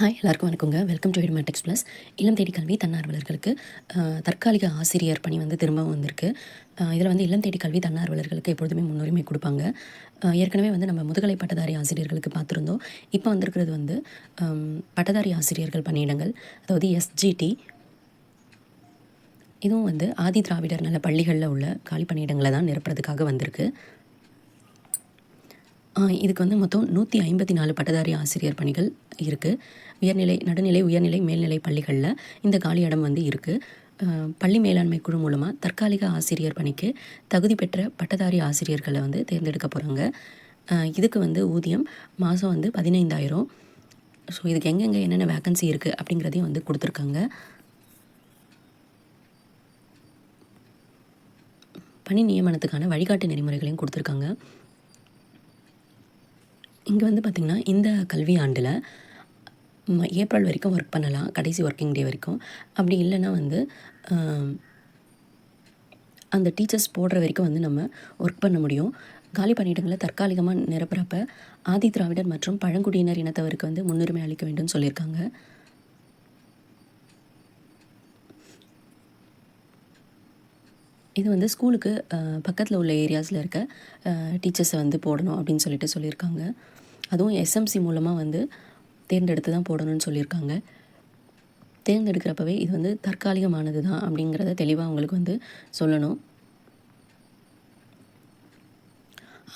Hi எல்லாருக்கும் வணக்கங்க. Welcome to Edumatics plus இளம் தேடி கல்வி தன்னார்வலர்களுக்கு தற்காலிக ஆசிரியர் பணி வந்து திரும்பவும் வந்திருக்கு. இதில் வந்து இளம் தேடி கல்வி தன்னார்வலர்களுக்கு எப்பொழுதுமே முன்னுரிமை கொடுப்பாங்க. ஏற்கனவே வந்து நம்ம முதுகலை பட்டதாரி ஆசிரியர்களுக்கு பார்த்துருந்தோம். இப்போ வந்திருக்கிறது வந்து பட்டதாரி ஆசிரியர்கள் பணியிடங்கள் அதாவது எஸ்ஜிடி இதுவும் வந்து ஆதி திராவிடர் நல்ல பள்ளிகளில் உள்ள காலி பணியிடங்களை தான் நிரப்புறதுக்காக வந்திருக்கு. இதுக்கு வந்து மொத்தம் நூற்றி ஐம்பத்தி நாலு பட்டதாரி ஆசிரியர் பணிகள் இருக்குது உயர்நிலை நடுநிலை உயர்நிலை மேல்நிலை பள்ளிகளில் இந்த காலி இடம் வந்து இருக்குது பள்ளி மேலாண்மை குழு மூலமாக தற்காலிக ஆசிரியர் பணிக்கு தகுதி பெற்ற பட்டதாரி ஆசிரியர்களை வந்து தேர்ந்தெடுக்க போகிறாங்க இதுக்கு வந்து ஊதியம் மாதம் வந்து பதினைந்தாயிரம். ஸோ இதுக்கு எங்கெங்கே என்னென்ன வேக்கன்சி இருக்குது அப்படிங்கிறதையும் வந்து கொடுத்துருக்காங்க. பணி நியமனத்துக்கான வழிகாட்டு நெறிமுறைகளையும் கொடுத்துருக்காங்க. இங்கே வந்து பார்த்திங்கன்னா இந்த கல்வி ஆண்டில் ஏப்ரல் வரைக்கும் ஒர்க் பண்ணலாம். கடைசி ஒர்க்கிங் டே வரைக்கும். அப்படி இல்லைன்னா வந்து அந்த டீச்சர்ஸ் போடுற வரைக்கும் வந்து நம்ம ஒர்க் பண்ண முடியும். காலி பணியிடங்களை தற்காலிகமாக நிரப்புறப்ப ஆதி திராவிடர் மற்றும் பழங்குடியினர் இனத்தவருக்கு வந்து முன்னுரிமை அளிக்க வேண்டும் சொல்லியிருக்காங்க. இது வந்து ஸ்கூலுக்கு பக்கத்தில் உள்ள ஏரியாஸில் இருக்க டீச்சர்ஸை வந்து போடணும் அப்படின்னு சொல்லிட்டு சொல்லியிருக்காங்க. அதுவும் எஸ்எம்சி மூலமாக வந்து தேர்ந்தெடுத்து தான் போடணும்னு சொல்லியிருக்காங்க. தேர்ந்தெடுக்கிறப்பவே இது வந்து தற்காலிகமானது தான் அப்படிங்கிறத தெளிவாக அவங்களுக்கு வந்து சொல்லணும்.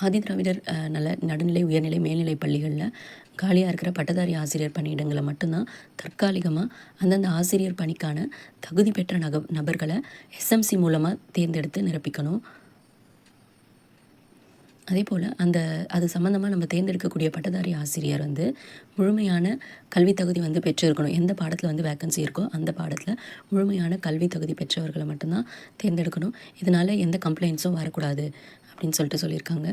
ஆதி திராவிடர் அஹ், நல்ல நடுநிலை உயர்நிலை மேல்நிலை பள்ளிகளில் காலியாக இருக்கிற பட்டதாரி ஆசிரியர் பணியிடங்களை மட்டும்தான் தற்காலிகமாக அந்தந்த ஆசிரியர் பணிக்கான தகுதி பெற்ற நக நபர்களை எஸ்எம்சி மூலமாக தேர்ந்தெடுத்து நிரப்பிக்கணும். அதே போல் அந்த அது சம்மந்தமாக நம்ம தேர்ந்தெடுக்கக்கூடிய பட்டதாரி ஆசிரியர் வந்து முழுமையான கல்வி தகுதி வந்து பெற்றிருக்கணும். எந்த பாடத்தில் வந்து வேக்கன்சி இருக்கோ அந்த பாடத்தில் முழுமையான கல்வி தகுதி பெற்றவர்களை மட்டும்தான் தேர்ந்தெடுக்கணும். இதனால் எந்த கம்ப்ளைண்ட்ஸும் வரக்கூடாது அப்படின்னு சொல்லிட்டு சொல்லியிருக்காங்க.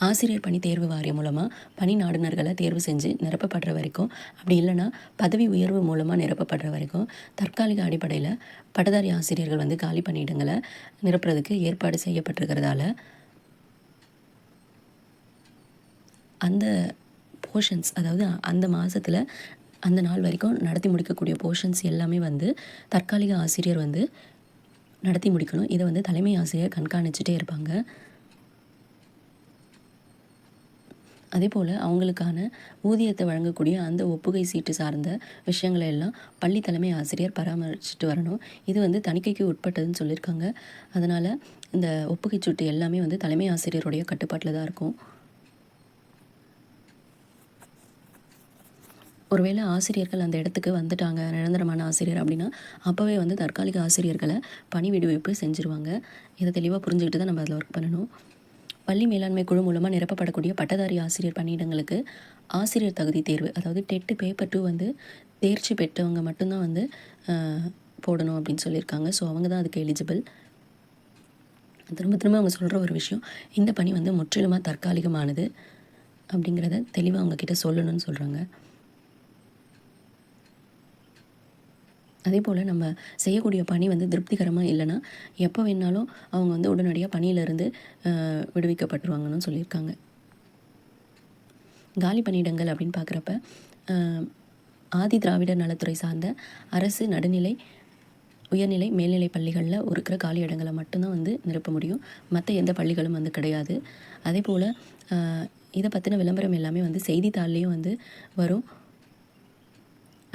ஆசிரியர் பணி தேர்வு வாரியம் மூலமாக பணி நாடுனர்களை தேர்வு செஞ்சு நிரப்பப்படுற வரைக்கும் அப்படி இல்லைன்னா பதவி உயர்வு மூலமாக நிரப்பப்படுற வரைக்கும் தற்காலிக அடிப்படையில் பட்டதாரி ஆசிரியர்கள் வந்து காலி பணியிடங்களை நிரப்புறதுக்கு ஏற்பாடு செய்யப்பட்டிருக்கிறதால அந்த போர்ஷன்ஸ் அதாவது அந்த மாதத்தில் அந்த நாள் வரைக்கும் நடத்தி முடிக்கக்கூடிய போர்ஷன்ஸ் எல்லாமே வந்து தற்காலிக ஆசிரியர் வந்து நடத்தி முடிக்கணும். இதை வந்து தலைமை ஆசிரியர் கண்காணிச்சுட்டே இருப்பாங்க. அதே போல் அவங்களுக்கான ஊதியத்தை வழங்கக்கூடிய அந்த ஒப்புகை சீட்டு சார்ந்த விஷயங்களை எல்லாம் பள்ளி தலைமை ஆசிரியர் பராமரிச்சுட்டு வரணும். இது வந்து தணிக்கைக்கு உட்பட்டதுன்னு சொல்லியிருக்காங்க. அதனால் இந்த ஒப்புகை சீட்டு எல்லாமே வந்து தலைமை ஆசிரியருடைய கட்டுப்பாட்டில் தான் இருக்கும். ஒருவேளை ஆசிரியர்கள் அந்த இடத்துக்கு வந்துட்டாங்க நிரந்தரமான ஆசிரியர் அப்படின்னா அப்போவே வந்து தற்காலிக ஆசிரியர்களை பணி விடுவிப்பு செஞ்சுருவாங்க. இதை தெளிவாக புரிஞ்சுக்கிட்டு தான் நம்ம அதில் ஒர்க் பண்ணணும். பள்ளி மேலாண்மை குழு மூலமாக நிரப்பப்படக்கூடிய பட்டதாரி ஆசிரியர் பணியிடங்களுக்கு ஆசிரியர் தகுதி தேர்வு அதாவது டெட்டு பேப்பர் டூ வந்து தேர்ச்சி பெற்றவங்க மட்டும்தான் வந்து போடணும் அப்படின்னு சொல்லியிருக்காங்க. ஸோ அவங்க தான் அதுக்கு எலிஜிபிள் திரும்ப திரும்ப அவங்க சொல்கிற ஒரு விஷயம் இந்த பணி வந்து முற்றிலுமாக தற்காலிகமானது அப்படிங்கிறத தெளிவாக அவங்கக்கிட்ட சொல்லணும்னு சொல்கிறாங்க அதே போல் நம்ம செய்யக்கூடிய பணி வந்து திருப்திகரமாக இல்லைன்னா எப்போ வேணாலும் அவங்க வந்து உடனடியாக பணியிலிருந்து விடுவிக்கப்பட்டுருவாங்கன்னு சொல்லியிருக்காங்க. காலி பணியிடங்கள் அப்படின்னு பார்க்குறப்ப ஆதி திராவிடர் நலத்துறை சார்ந்த அரசு நடுநிலை உயர்நிலை மேல்நிலை பள்ளிகளில் இருக்கிற காலி இடங்களை மட்டும்தான் வந்து நிரப்ப முடியும். மற்ற எந்த பள்ளிகளும் வந்து கிடையாது. அதே போல் இதை பற்றின விளம்பரம் எல்லாமே வந்து செய்தித்தாள்லேயும் வந்து வரும்.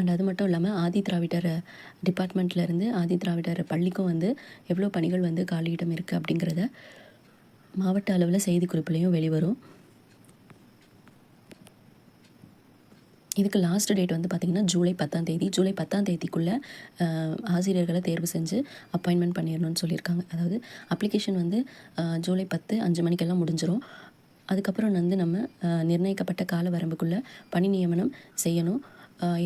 அண்ட் அது மட்டும் இல்லாமல் ஆதி திராவிடர் டிபார்ட்மெண்ட்லேருந்து ஆதி திராவிடர் பள்ளிக்கும் வந்து எவ்வளோ பணிகள் வந்து காலியிடம் இருக்குது அப்படிங்கிறத மாவட்ட அளவில் செய்திக்குறிப்புலையும் வெளிவரும். இதுக்கு லாஸ்ட் டேட் வந்து பார்த்திங்கன்னா ஜூலை பத்தாம் தேதி. ஜூலை பத்தாம் தேதிக்குள்ளே ஆசிரியர்களை தேர்வு செஞ்சு அப்பாயின்மெண்ட் பண்ணிடணும்னு சொல்லியிருக்காங்க அதாவது அப்ளிகேஷன் வந்து ஜூலை பத்து அஞ்சு மணிக்கெல்லாம் முடிஞ்சிடும் அதுக்கப்புறம் வந்து நம்ம நிர்ணயிக்கப்பட்ட கால வரம்புக்குள்ளே பணி நியமனம் செய்யணும்.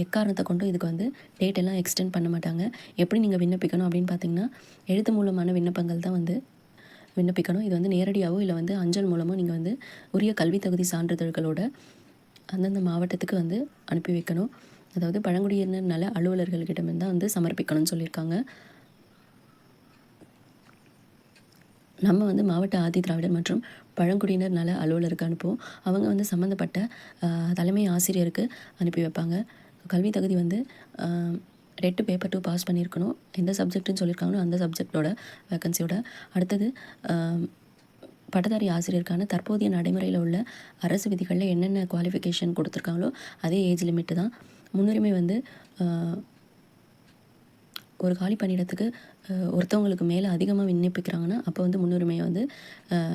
எக்காரணத்தை கொண்டும் இதுக்கு வந்து டேட் எல்லாம் எக்ஸ்டெண்ட் பண்ண மாட்டாங்க. எப்படி நீங்கள் விண்ணப்பிக்கணும் அப்படின்னு பார்த்தீங்கன்னா எழுத்து மூலமான விண்ணப்பங்கள் தான் வந்து விண்ணப்பிக்கணும். இது வந்து நேரடியாகவோ இல்லை வந்து அஞ்சல் மூலமோ நீங்கள் வந்து உரிய கல்வி தகுதி சான்றிதழ்களோட அந்தந்த மாவட்டத்துக்கு வந்து அனுப்பி வைக்கணும். அதாவது பழங்குடியினர் நல அலுவலர்கள்கிட்டமிருந்து தான் வந்து சமர்ப்பிக்கணும்னு சொல்லியிருக்காங்க. நம்ம வந்து மாவட்ட ஆதி திராவிடர் மற்றும் பழங்குடியினர் நல அலுவலருக்கு அனுப்புவோம். அவங்க வந்து சம்மந்தப்பட்ட தலைமை ஆசிரியருக்கு அனுப்பி வைப்பாங்க. கல்வி தகுதி வந்து ரெட்டு பேப்பர் டூ பாஸ் பண்ணியிருக்கணும். எந்த சப்ஜெக்ட்டுன்னு சொல்லியிருக்காங்களோ அந்த சப்ஜெக்டோட வேக்கன்சியோட அடுத்தது பட்டதாரி ஆசிரியருக்கான தற்போதைய நடைமுறையில் உள்ள அரசு விதிகளில் என்னென்ன குவாலிஃபிகேஷன் கொடுத்துருக்காங்களோ அதே ஏஜ் லிமிட்டு தான். முன்னுரிமை வந்து ஒரு காலி பணியிடத்துக்கு ஒருத்தவங்களுக்கு மேலே அதிகமாக விண்ணப்பிக்கிறாங்கன்னா அப்போ வந்து முன்னுரிமையை வந்து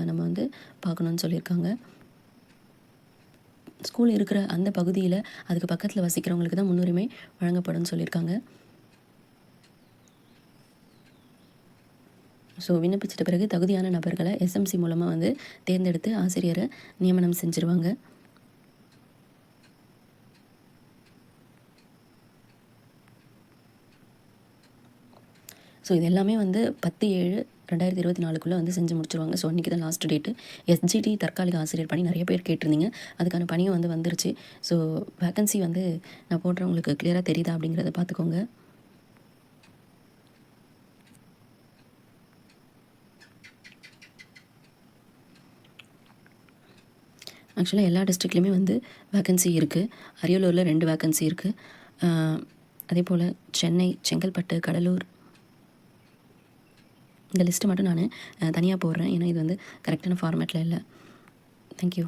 நம்ம வந்து பார்க்கணுன்னு சொல்லியிருக்காங்க. ஸ்கூல் இருக்கிற அந்த பகுதியில் அதுக்கு பக்கத்தில் வசிக்கிறவங்களுக்கு தான் முன்னுரிமை வழங்கப்படும்னு சொல்லியிருக்காங்க. ஸோ விண்ணப்பிச்சிட்ட பிறகு தகுதியான நபர்களை எஸ்எம்சி மூலமாக வந்து தேர்ந்தெடுத்து ஆசிரியரை நியமனம் செஞ்சுருவாங்க. ஸோ இது எல்லாமே வந்து பத்து ஏழு ரெண்டாயிரத்தி இருபத்தி நாலுக்குள்ளே வந்து செஞ்சு முடிச்சிருவாங்க. ஸோ அன்றைக்கி தான் லாஸ்ட் டேட்டு எஸ்ஜிடி தற்காலிக ஆசிரியர் பணி நிறைய பேர் கேட்டிருந்தீங்க. அதுக்கான பணியும் வந்து வந்துருச்சு. ஸோ வேக்கன்சி வந்து நான் போடுறவங்களுக்கு கிளியராக தெரியுதா அப்படிங்கிறத பார்த்துக்கோங்க. ஆக்சுவலாக எல்லா டிஸ்ட்ரிக்ட்லேயுமே வந்து வேக்கன்சி இருக்குது அரியலூரில் ரெண்டு வேக்கன்சி இருக்குது அதே போல் சென்னை செங்கல்பட்டு கடலூர் இந்த லிஸ்ட்டு மட்டும் நான் தனியாக போடுறேன். ஏன்னா இது வந்து கரெக்டான ஃபார்மேட்டில் இல்லை. தேங்க்யூ